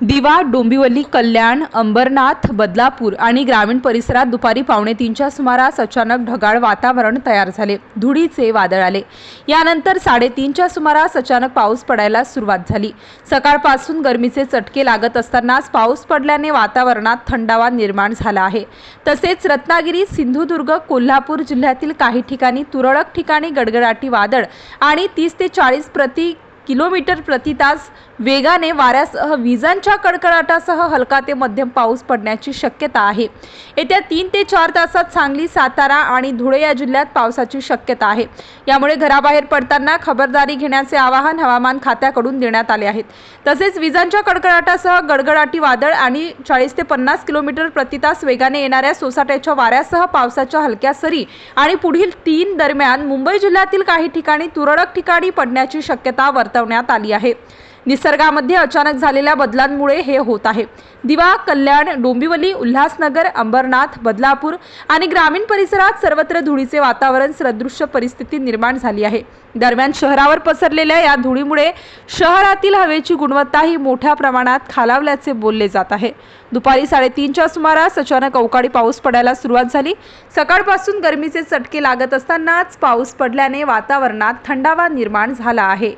दिवा डोंबिवली कल्याण अंबरनाथ बदलापूर आणि ग्रामीण परिसरात दुपारी पावणे तीनच्या सुमारास अचानक ढगाळ वातावरण तयार झाले. धुळीचे वादळ आले. यानंतर साडेतीनच्या सुमारास अचानक पाऊस पडायला सुरुवात झाली. सकाळपासून गरमीचे चटके लागत असतानाच पाऊस पडल्याने वातावरणात थंडावा निर्माण झाला आहे. तसेच रत्नागिरी सिंधुदुर्ग कोल्हापूर जिल्ह्यातील काही ठिकाणी तुरळक ठिकाणी गडगडाटी वादळ आणि तीस ते चाळीस प्रति किलोमीटर प्रति तास वेगाने वाऱ्यासह विजांच्या कडकडाटासह हलका ते मध्यम पाऊस पडण्याची शक्यता आहे. येत्या तीन ते चार तासात सांगली सातारा आणि धुळे या जिल्ह्यात पावसाची शक्यता आहे. यामुळे घराबाहेर पडताना खबरदारी घेण्याचे आवाहन हवामान खात्याकडून देण्यात आले आहेत तसेच विजांच्या कडकडाटासह गडगडाटी वादळ आणि चाळीस ते पन्नास किलोमीटर प्रति तास वेगाने येणाऱ्या सोसाट्याच्या वाऱ्यासह पावसाच्या हलक्या सरी आणि पुढील तीन दरम्यान मुंबई जिल्ह्यातील काही ठिकाणी तुरळक ठिकाणी पडण्याची शक्यता वर्तवण्यात आली आहे. निसर्गामध्ये अचानक झालेल्या बदलांमुळे हे होत आहे. दिवा कल्याण डोंबिवली उल्हासनगर अंबरनाथ बदलापूर आणि ग्रामीण परिसरात सर्वत्र धुळीचे वातावरण सदृश्य परिस्थिती निर्माण झाली आहे. दरम्यान शहरावर पसरलेल्या या धुळीमुळे शहरातील हवेची गुणवत्ताही मोठ्या प्रमाणात खालावल्याचे बोलले जात आहे. दुपारी साडेतीनच्या सुमारास अचानक अवकाळी पाऊस पडायला सुरुवात झाली. सकाळपासून गरमीचे चटके लागत असतानाच पाऊस पडल्याने वातावरणात थंडावा निर्माण झाला आहे.